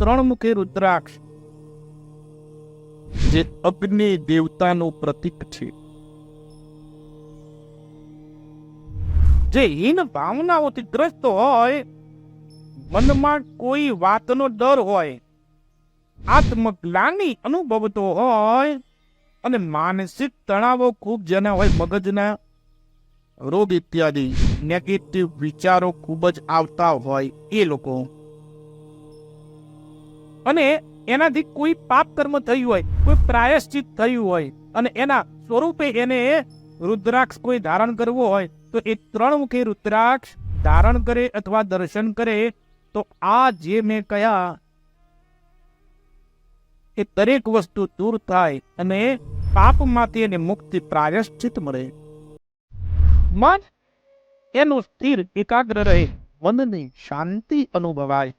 ત્રણમુખી રુદ્રાક્ષ, જે અગ્નિ દેવતાનું પ્રતીક છે. જે હીન ભાવનાઓથી ગ્રસ્ત હોય, મનમાં કોઈ વાતનો ડર હોય, આત્મગ્લાની અનુભવતો હોય, અને માનસિક તણાવો ખૂબ જેના હોય મગજના રોગ ઇત્યાદિ નેગેટિવ વિચારો ખૂબ જ આવતા હોય એ લોકો. અને એનાથી કોઈ પાપ કર્મ થયું હોય, કોઈ પ્રાયશ્ચિત થયું હોય, અને એના સ્વરૂપે એને રુદ્રાક્ષ કોઈ ધારણ કરવો હોય, તો એ ત્રણ મુખી રુદ્રાક્ષ ધારણ કરે અથવા દર્શન કરે, તો આ જે મેં કયા, એ દરેક વસ્તુ દૂર થાય અને પાપમાંથી એને મુક્તિ પ્રાયશ્ચિત મળે. મન એનું સ્થિર એકાગ્ર રહે, મનની શાંતિ અનુભવાય.